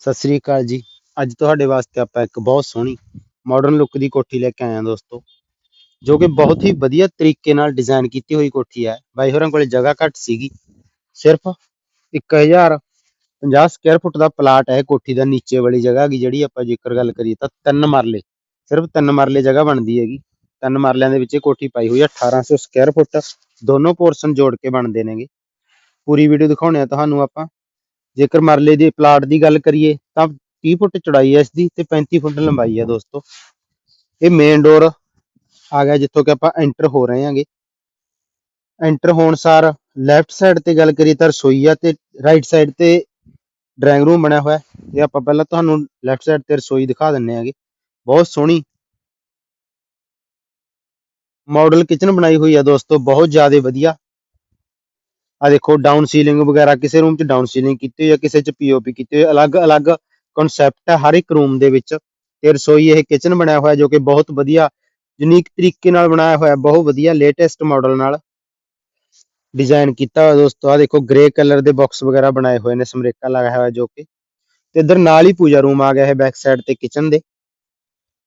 ਸਤਿ ਸ੍ਰੀ ਅਕਾਲ ਜੀ। ਅੱਜ ਤੁਹਾਡੇ ਵਾਸਤੇ ਆਪਾਂ ਇੱਕ ਬਹੁਤ ਸੋਹਣੀ ਮਾਡਰਨ ਲੁੱਕ ਦੀ ਕੋਠੀ ਲੈ ਕੇ ਆਏ ਹਾਂ ਦੋਸਤੋ, ਜੋ ਕਿ ਬਹੁਤ ਹੀ ਵਧੀਆ ਤਰੀਕੇ ਨਾਲ ਡਿਜ਼ਾਈਨ ਕੀਤੀ ਹੋਈ ਕੋਠੀ ਹੈ। ਬਾਈ ਹੋਰਾਂ ਕੋਲੇ ਜਗ੍ਹਾ ਘੱਟ ਸੀਗੀ। ਸਿਰਫ 1050 ਸਕੁਅਰ ਫੁੱਟ ਦਾ ਪਲਾਟ ਹੈ ਕੋਠੀ ਦਾ, ਨੀਚੇ ਵਾਲੀ ਜਗ੍ਹਾ ਦੀ ਜਿਹੜੀ ਆਪਾਂ ਜੇਕਰ ਗੱਲ ਕਰੀਏ ਤਾਂ ਤਿੰਨ ਮਰਲੇ, ਸਿਰਫ ਤਿੰਨ ਮਰਲੇ ਜਗ੍ਹਾ ਬਣਦੀ ਹੈਗੀ। ਤਿੰਨ ਮਰਲਿਆਂ ਦੇ ਵਿੱਚ ਇਹ ਕੋਠੀ ਪਾਈ ਹੋਈ ਹੈ 1800 ਸਕੁਅਰ ਫੁੱਟ ਦੋਨੋਂ ਪੋਰਸ਼ਨ ਜੋੜ ਕੇ ਬਣਦੇ ਨੇਗੇ। ਪੂਰੀ ਵੀਡੀਓ ਦਿਖਾਉਣੇ ਆ ਤੁਹਾਨੂੰ ਆਪਾਂ। ਜੇਕਰ ਮਰਲੇ ਦੇ ਪਲਾਟ ਦੀ ਗੱਲ ਕਰੀਏ, ਤਾਂ 30 ਫੁੱਟ ਚੌੜਾਈ ਹੈ ਇਸ ਦੀ ਤੇ 35 ਫੁੱਟ ਲੰਬਾਈ ਹੈ ਦੋਸਤੋ। ਇਹ ਮੇਨ ਡੋਰ ਆ ਗਿਆ ਜਿੱਥੋਂ ਕਿ ਆਪਾਂ ਐਂਟਰ ਹੋ ਰਹੇ ਹਾਂਗੇ। ਐਂਟਰ ਹੋਣ ਸਾਰ ਲੈਫਟ ਸਾਈਡ ਤੇ ਗੱਲ ਕਰੀਏ ਤਾਂ ਰਸੋਈ ਆ ਤੇ ਰਾਈਟ ਸਾਈਡ ਤੇ ਡਰਾਇੰਗ ਰੂਮ ਬਣਿਆ ਹੋਇਆ। ਇਹ ਆਪਾਂ ਪਹਿਲਾਂ ਤੁਹਾਨੂੰ ਲੈਫਟ ਸਾਈਡ ਤੇ ਰਸੋਈ ਦਿਖਾ ਦਿੰਨੇ ਆਂਗੇ ਬਹੁਤ ਸੋਹਣੀ ਮਾਡਲ ਕਿਚਨ ਬਣਾਈ ਹੋਈ ਆ ਦੋਸਤੋ, ਬਹੁਤ ਜ਼ਿਆਦਾ ਵਧੀਆ। ਆ ਦੇਖੋ ਡਾਊਨ ਸੀਲਿੰਗ ਵਗੈਰਾ ਕਿਸੇ ਰੂਮ 'ਚ ਡਾਊਨ ਸੀਲਿੰਗ ਕੀਤੀ ਹੋਈ ਹੈ ਕਿਸੇ 'ਚ ਪੀਓਪੀ ਕੀਤੀ ਹੋਈ ਹੈ ਅਲੱਗ-ਅਲੱਗ ਕਨਸੈਪਟ ਹੈ ਹਰ ਇੱਕ ਰੂਮ ਦੇ ਵਿੱਚ ਤੇ ਰਸੋਈ ਇਹ ਕਿਚਨ ਬਣਿਆ ਹੋਇਆ ਜੋ ਕਿ ਬਹੁਤ ਵਧੀਆ ਯੂਨੀਕ ਤਰੀਕੇ ਨਾਲ ਬਣਾਇਆ ਹੋਇਆ, ਬਹੁਤ ਵਧੀਆ ਲੇਟੈਸਟ ਮਾਡਲ ਨਾਲ ਡਿਜ਼ਾਈਨ ਕੀਤਾ ਹੋਇਆ ਦੋਸਤੋ। ਆ ਦੇਖੋ ਗ੍ਰੇ ਕਲਰ ਦੇ ਬਾਕਸ ਵਗੈਰਾ ਬਣਾਏ ਹੋਏ ਨੇ, ਸਮਰੇਕਾ ਲਗਾਇਆ ਹੋਇਆ ਜੋ ਕਿ। ਤੇ ਇਧਰ ਨਾਲ ਹੀ ਪੂਜਾ ਰੂਮ ਆ ਗਿਆ ਹੈ ਬੈਕ ਸਾਈਡ ਤੇ ਕਿਚਨ ਦੇ।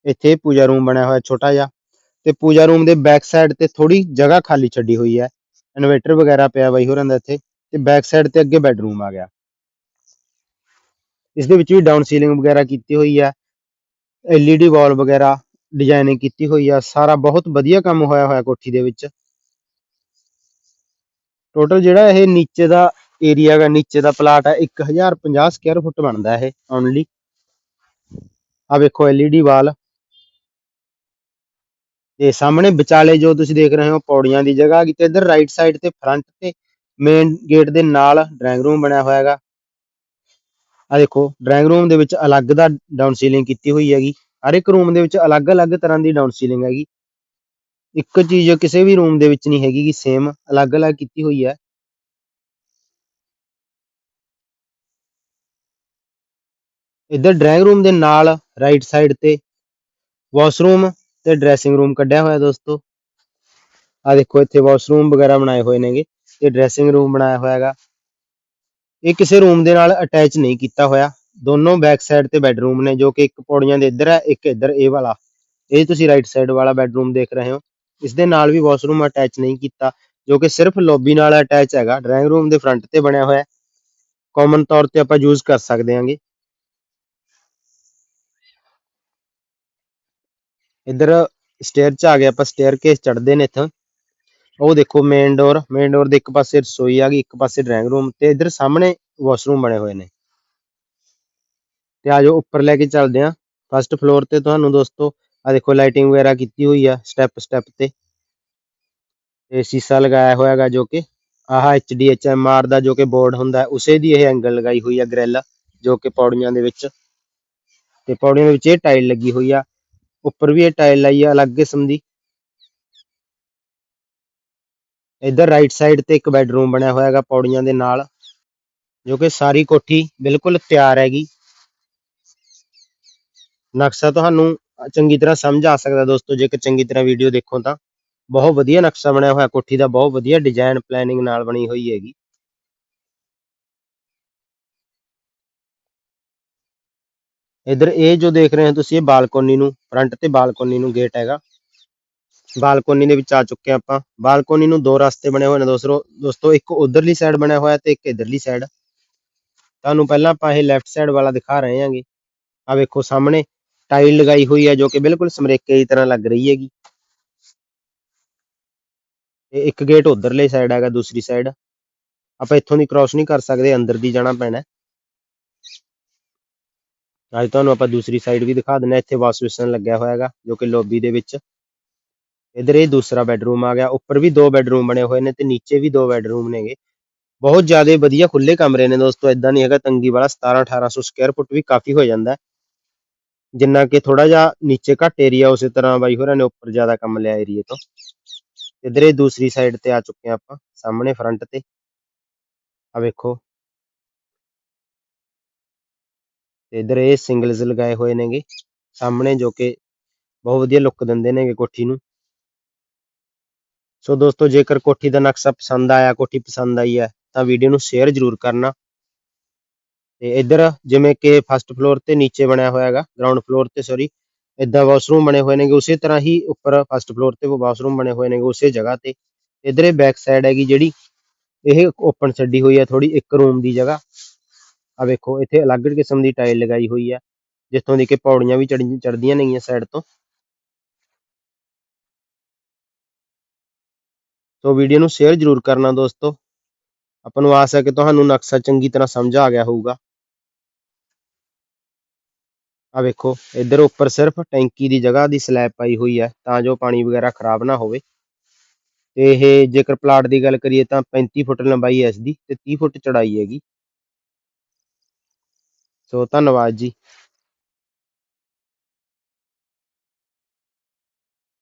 ਇੱਥੇ ਪੂਜਾ ਰੂਮ ਬਣਿਆ ਹੋਇਆ ਛੋਟਾ ਜਿਹਾ। ਤੇ ਪੂਜਾ ਰੂਮ ਦੇ ਬੈਕ ਸਾਈਡ ਤੇ ਥੋੜੀ ਜਗ੍ਹਾ ਖਾਲੀ ਛੱਡੀ ਹੋਈ ਹੈ। ਇਨਵੇਟਰ ਵਗੈਰਾ ਪਿਆ ਬਾਈ ਹੋਰਾਂ ਦਾ ਇੱਥੇ ਤੇ ਬੈਕ ਸਾਈਡ ਤੇ ਅੱਗੇ ਬੈਡਰੂਮ ਆ ਗਿਆ। ਇਸ ਦੇ ਵਿੱਚ ਵੀ ਡਾਊਨ ਸੀਲਿੰਗ ਵਗੈਰਾ ਕੀਤੀ ਹੋਈ ਹੈ ਐਲਈਡੀ ਵਾਲ ਵਗੈਰਾ ਡਿਜ਼ਾਈਨਿੰਗ ਕੀਤੀ ਹੋਈ ਆ, ਸਾਰਾ ਬਹੁਤ ਵਧੀਆ ਕੰਮ ਹੋਇਆ ਹੋਇਆ ਕੋਠੀ ਦੇ ਵਿੱਚ। ਟੋਟਲ ਜਿਹੜਾ ਇਹ ਨੀਚੇ ਦਾ ਏਰੀਆ ਹੈਗਾ ਨੀਚੇ ਦਾ ਪਲਾਟ ਹੈ 1050 ਸਕੁਅਰ ਫੁੱਟ ਬਣਦਾ ਇਹ ਓਨਲੀ ਆ ਵੇਖੋ ਐਲਈਡੀ ਵਾਲ ਤੇ ਸਾਹਮਣੇ ਵਿਚਾਲੇ ਜੋ ਤੁਸੀਂ ਦੇਖ ਰਹੇ ਹੋ ਪੌੜੀਆਂ ਦੀ ਜਗ੍ਹਾ ਕਿ ਇਧਰ ਰਾਈਟ ਸਾਈਡ ਤੇ ਫਰੰਟ ਤੇ ਮੇਨ ਗੇਟ ਦੇ ਨਾਲ ਡਰਾਇੰਗ ਰੂਮ ਬਣਿਆ ਹੋਇਆ ਹੈਗਾ। ਆ ਦੇਖੋ ਡਰਾਇੰਗ ਰੂਮ ਦੇ ਵਿੱਚ ਅਲੱਗ ਦਾ ਡਾਊਨ ਸੀਲਿੰਗ ਕੀਤੀ ਹੋਈ ਹੈਗੀ। ਹਰ ਇੱਕ ਰੂਮ ਦੇ ਵਿੱਚ ਅਲੱਗ-ਅਲੱਗ ਤਰ੍ਹਾਂ ਦੀ ਡਾਊਨ ਸੀਲਿੰਗ ਹੈਗੀ। ਇੱਕ ਚੀਜ਼ ਕਿਸੇ ਵੀ ਰੂਮ ਦੇ ਵਿੱਚ ਨਹੀਂ ਹੈਗੀ ਕਿ ਸੇਮ ਅਲੱਗ-ਅਲੱਗ ਕੀਤੀ ਹੋਈ ਹੈ। ਇੱਧਰ ਡਰਾਇੰਗ ਰੂਮ ਦੇ ਨਾਲ ਰਾਈਟ ਸਾਈਡ ਤੇ ਵਾਸ਼ਰੂਮ ਤੇ ਡਰੈਸਿੰਗ ਰੂਮ ਕੱਢਿਆ ਹੋਇਆ ਦੋਸਤੋ। ਆ ਦੇਖੋ, ਇੱਥੇ ਵਾਸ਼ਰੂਮ ਵਗੈਰਾ ਬਣਾਏ ਹੋਏ ਨੇਗੇ। ਤੇ ਡਰੈਸਿੰਗ ਰੂਮ ਬਣਾਇਆ ਹੋਇਆ ਹੈਗਾ ਇਹ ਕਿਸੇ ਰੂਮ ਦੇ ਨਾਲ ਅਟੈਚ ਨਹੀਂ ਕੀਤਾ ਹੋਇਆ। ਦੋਨੋਂ ਬੈਕ ਸਾਈਡ ਤੇ ਬੈੱਡਰੂਮ ਨੇ, ਜੋ ਕਿ ਇੱਕ ਪੌੜੀਆਂ ਦੇ ਇੱਧਰ ਹੈ, ਇੱਕ ਇੱਧਰ ਇਹ ਵਾਲਾ। ਇਹ ਤੁਸੀਂ ਰਾਈਟ ਸਾਈਡ ਵਾਲਾ ਬੈੱਡਰੂਮ ਦੇਖ ਰਹੇ ਹੋ। ਇਸ ਦੇ ਨਾਲ ਵੀ ਵਾਸ਼ਰੂਮ ਅਟੈਚ ਨਹੀਂ ਕੀਤਾ, ਜੋ ਕਿ ਸਿਰਫ ਲੌਬੀ ਨਾਲ ਅਟੈਚ ਹੈਗਾ। ਡਰਾਇੰਗ ਰੂਮ ਦੇ ਫਰੰਟ ਤੇ ਬਣਿਆ ਹੋਇਆ ਕਾਮਨ ਤੌਰ ਤੇ ਆਪਾਂ ਯੂਜ਼ ਕਰ ਸਕਦੇ ਹਾਂਗੇ। ਇੱਧਰ ਸਟੇਅਰ 'ਚ ਆ ਗਏ ਆਪਾਂ ਸਟੇਅਰ ਕੇਸ ਚੜਦੇ ਨੇ ਇੱਥੋਂ। ਉਹ ਦੇਖੋ ਮੇਨ ਡੋਰ ਮੇਨ ਡੋਰ ਦੇ ਇੱਕ ਪਾਸੇ ਰਸੋਈ ਆ ਗਈ, ਇੱਕ ਪਾਸੇ ਡਰਾਇੰਗ ਰੂਮ ਤੇ ਇੱਧਰ ਸਾਹਮਣੇ ਵਾਸ਼ਰੂਮ ਬਣੇ ਹੋਏ ਨੇ। ਤੇ ਆਜੋ ਉੱਪਰ ਲੈ ਕੇ ਚੱਲਦੇ ਆਂ ਫਸਟ ਫਲੋਰ ਤੇ ਤੁਹਾਨੂੰ ਦੋਸਤੋ ਆ ਦੇਖੋ ਲਾਈਟਿੰਗ ਵਗੈਰਾ ਕੀਤੀ ਹੋਈ ਆ ਸਟੈਪ ਸਟੈਪ ਤੇ। ਤੇ ਸ਼ੀਸ਼ਾ ਲਗਾਇਆ ਹੋਇਆ ਹੈਗਾ ਜੋ ਕਿ, ਆਹ HDHMR ਦਾ ਜੋ ਕਿ ਬੋਰਡ ਹੁੰਦਾ, ਉਸੇ ਦੀ ਇਹ ਐਂਗਲ ਲਗਾਈ ਹੋਈ ਆ, ਗ੍ਰਿਲ, ਜੋ ਕਿ ਪੌੜੀਆਂ ਦੇ ਵਿੱਚ। ਤੇ ਪੌੜੀਆਂ ਦੇ ਵਿੱਚ ਇਹ ਟਾਈਲ ਲੱਗੀ ਹੋਈ ਆ। ਉੱਪਰ ਵੀ ਇਹ ਟਾਈਲ ਲਾਈ ਆ, ਅਲੱਗ ਕਿਸਮ ਦੀ। ਇੱਧਰ ਰਾਈਟ ਸਾਈਡ ਤੇ ਇੱਕ ਬੈਡਰੂਮ ਬਣਿਆ ਹੋਇਆ ਹੈਗਾ ਪੌੜੀਆਂ ਦੇ ਨਾਲ, ਜੋ ਕਿ ਸਾਰੀ ਕੋਠੀ ਬਿਲਕੁਲ ਤਿਆਰ ਹੈਗੀ। ਨਕਸ਼ਾ ਤੁਹਾਨੂੰ ਚੰਗੀ ਤਰ੍ਹਾਂ ਸਮਝ ਆ ਸਕਦਾ ਦੋਸਤੋ ਜੇਕਰ ਚੰਗੀ ਤਰ੍ਹਾਂ ਵੀਡੀਓ ਦੇਖੋ ਤਾਂ। ਬਹੁਤ ਵਧੀਆ ਨਕਸ਼ਾ ਬਣਿਆ ਹੋਇਆ, ਕੋਠੀ ਦਾ ਬਹੁਤ ਵਧੀਆ ਡਿਜ਼ਾਈਨ ਪਲੈਨਿੰਗ ਨਾਲ ਬਣੀ ਹੋਈ ਹੈਗੀ। ਇਧਰ ਇਹ ਜੋ ਦੇਖ ਰਹੇ ਹੋ ਤੁਸੀਂ, ਇਹ ਬਾਲਕੋਨੀ ਨੂੰ ਫਰੰਟ ਤੇ ਬਾਲਕੋਨੀ ਨੂੰ ਗੇਟ ਹੈਗਾ। ਬਾਲਕੋਨੀ ਦੇ ਵਿੱਚ ਆ ਚੁੱਕੇ ਆਪਾਂ। ਬਾਲਕੋਨੀ ਨੂੰ ਦੋ ਰਸਤੇ ਬਣੇ ਹੋਏ ਨੇ ਦੋਸਤੋ। ਦੋਸਤੋ, ਇੱਕ ਉਧਰਲੀ ਸਾਈਡ ਬਣਿਆ ਹੋਇਆ ਤੇ ਇੱਕ ਇਧਰਲੀ ਸਾਈਡ ਤੁਹਾਨੂੰ ਪਹਿਲਾਂ ਆਪਾਂ ਇਹ ਲੈਫਟ ਸਾਈਡ ਵਾਲਾ ਦਿਖਾ ਰਹੇ ਹਾਂਗੇ। ਆ ਵੇਖੋ ਸਾਹਮਣੇ ਟਾਈਲ ਲਗਾਈ ਹੋਈ ਹੈ ਜੋ ਕਿ ਬਿਲਕੁਲ ਸਮਰੇਕੇ ਦੀ ਤਰ੍ਹਾਂ ਲੱਗ ਰਹੀ ਹੈਗੀ। ਤੇ ਇੱਕ ਗੇਟ ਉਧਰਲੇ ਸਾਈਡ ਹੈਗਾ, ਦੂਸਰੀ ਸਾਈਡ ਆਪਾਂ ਇੱਥੋਂ ਦੀ ਕ੍ਰਾਸ ਨਹੀਂ ਕਰ ਸਕਦੇ, ਅੰਦਰ ਦੀ ਜਾਣਾ ਪੈਣਾ ਅੱਜ ਤੁਹਾਨੂੰ ਆਪਾਂ ਦੂਸਰੀ ਸਾਈਡ ਵੀ ਦਿਖਾ ਦਿੰਨੇ ਇੱਥੇ ਵਾਸ਼ ਬੇਸਨ ਲੱਗਿਆ ਹੋਇਆ ਹੈਗਾ ਜੋ ਕਿ ਲੌਬੀ ਦੇ ਵਿੱਚ। ਇਧਰ ਇਹ ਦੂਸਰਾ ਬੈੱਡਰੂਮ ਆ ਗਿਆ, ਉੱਪਰ ਵੀ ਦੋ ਬੈੱਡਰੂਮ ਬਣੇ ਹੋਏ ਨੇ ਤੇ ਨੀਚੇ ਵੀ ਦੋ ਬੈੱਡਰੂਮ ਨੇਗੇ। ਬਹੁਤ ਜ਼ਿਆਦਾ ਵਧੀਆ ਖੁੱਲੇ ਕਮਰੇ ਨੇ ਦੋਸਤੋ ਇਦਾਂ ਨਹੀਂ ਹੈਗਾ, ਤੰਗੀ ਵਾਲਾ 17 1800 ਸਕੁਅਰ ਫੁੱਟ ਵੀ ਕਾਫੀ ਹੋ ਜਾਂਦਾ ਜਿੰਨਾ ਕਿ ਥੋੜਾ ਜਿਹਾ ਨੀਚੇ ਘੱਟ ਏਰੀਆ ਉਸੇ ਤਰ੍ਹਾਂ ਬਾਈ ਹੋਰਾਂ ਨੇ ਉੱਪਰ ਜ਼ਿਆਦਾ ਕੰਮ ਲਿਆ ਏਰੀਏ ਤੋਂ। ਇਧਰ ਇਹ ਦੂਸਰੀ ਸਾਈਡ ਤੇ ਆ ਚੁੱਕੇ ਆਪਾਂ, ਸਾਹਮਣੇ ਫਰੰਟ ਤੇ। ਆ ਵੇਖੋ ਇਧਰ ਇਹ ਸਿੰਗਲਸ ਲਗਾਏ ਹੋਏ ਨੇਗੇ, ਸਾਹਮਣੇ ਜੋ ਕਿ ਬਹੁਤ ਵਧੀਆ ਲੁੱਕ ਦਿੰਦੇ ਨੇਗੇ ਕੋਠੀ ਨੂੰ। ਸੋ ਦੋਸਤੋ, ਜੇਕਰ ਕੋਠੀ ਦਾ ਨਕਸ਼ਾ ਪਸੰਦ ਆਇਆ, ਕੋਠੀ ਪਸੰਦ ਆਈ ਹੈ, ਤਾਂ ਵੀਡੀਓ ਨੂੰ ਸ਼ੇਅਰ ਜ਼ਰੂਰ ਕਰਨਾ। ਤੇ ਇੱਧਰ ਜਿਵੇਂ ਕਿ ਫਸਟ ਫਲੋਰ ਤੇ ਨੀਚੇ ਬਣਿਆ ਹੋਇਆ ਹੈਗਾ ਗਰਾਊਂਡ ਫਲੋਰ ਤੇ ਸੌਰੀ ਇਦਾਂ ਵਾਸ਼ਰੂਮ ਬਣੇ ਹੋਏ ਨੇਗੇ, ਉਸੇ ਤਰ੍ਹਾਂ ਹੀ ਉੱਪਰ ਫਸਟ ਫਲੋਰ ਤੇ ਵਾਸ਼ਰੂਮ ਬਣੇ ਹੋਏ ਨੇਗੇ ਉਸੇ ਜਗ੍ਹਾ ਤੇ। ਇੱਧਰ ਇਹ ਬੈਕ ਸਾਈਡ ਹੈਗੀ ਜਿਹੜੀ, ਇਹ ਓਪਨ ਛੱਡੀ ਹੋਈ ਹੈ ਥੋੜੀ ਇੱਕ ਰੂਮ ਦੀ ਜਗ੍ਹਾ। ਆ ਵੇਖੋ, ਇੱਥੇ ਅਲੱਗ ਕਿਸਮ ਦੀ ਟਾਈਲ ਲਗਾਈ ਹੋਈ ਹੈ ਜਿੱਥੋਂ ਦੀ ਕਿ ਪੌੜੀਆਂ ਵੀ ਚੜਦੀਆਂ ਨੇਗੀਆਂ ਸਾਈਡ ਤੋਂ। ਸੋ ਵੀਡੀਓ ਨੂੰ ਸ਼ੇਅਰ ਜ਼ਰੂਰ ਕਰਨਾ ਦੋਸਤੋ। ਆਪਾਂ ਨੂੰ ਆਸ ਹੈ ਕਿ ਤੁਹਾਨੂੰ ਨਕਸ਼ਾ ਚੰਗੀ ਤਰ੍ਹਾਂ ਸਮਝ ਆ ਗਿਆ ਹੋਊਗਾ। ਆ ਵੇਖੋ, ਇੱਧਰ ਉੱਪਰ ਸਿਰਫ ਟੈਂਕੀ ਦੀ ਜਗ੍ਹਾ ਦੀ ਸਲੈਬ ਪਾਈ ਹੋਈ ਹੈ, ਤਾਂ ਜੋ ਪਾਣੀ ਵਗੈਰਾ ਖਰਾਬ ਨਾ ਹੋਵੇ। ਤੇ ਇਹ ਜੇਕਰ ਪਲਾਟ ਦੀ ਗੱਲ ਕਰੀਏ ਤਾਂ 35 ਫੁੱਟ ਲੰਬਾਈ ਹੈ ਇਸ ਦੀ, ਤੇ 30 ਫੁੱਟ ਚੜਾਈ ਹੈਗੀ। ਸੋ ਧੰਨਵਾਦ ਜੀ।